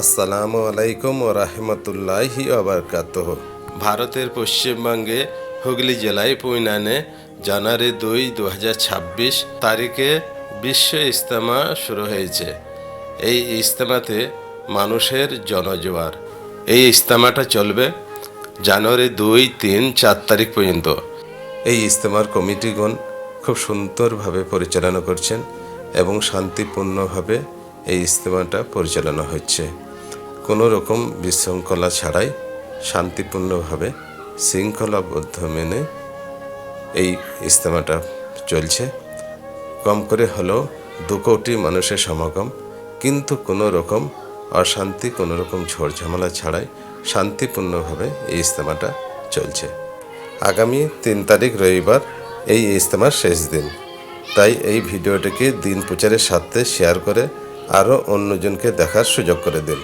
আসসালামু আলাইকুম ও রাহমাতুল্লাহি আবরকাতহ ভারতের পশ্চিমবঙ্গে হুগলি জেলায় পুইনানে জানুয়ারি দুই দু তারিখে বিশ্ব ইজতেমা শুরু হয়েছে। এই ইজতেমাতে মানুষের জনজোয়ার। এই ইজতেমাটা চলবে জানুয়ারি দুই, তিন, চার তারিখ পর্যন্ত। এই ইজতেমার কমিটিগণ খুব সুন্দরভাবে পরিচালনা করছেন এবং শান্তিপূর্ণভাবে এই ইজতেমাটা পরিচালনা হচ্ছে। কোনো রকম বিশৃঙ্খলা ছাড়াই শান্তিপূর্ণভাবে শৃঙ্খলাবদ্ধ মেনে এই ইজতেমাটা চলছে। কম করে হলেও দু কোটি মানুষের সমাগম, কিন্তু কোনো রকম অশান্তি কোনো রকম ঝড় ঝামেলা ছাড়াই শান্তিপূর্ণভাবে এই ইজতেমাটা চলছে। আগামী তিন তারিখ রবিবার এই ইজতেমার শেষ দিন। তাই এই ভিডিওটিকে দিন প্রচারের সাথে শেয়ার করে আরও অন্যজনকে দেখার সুযোগ করে দিন।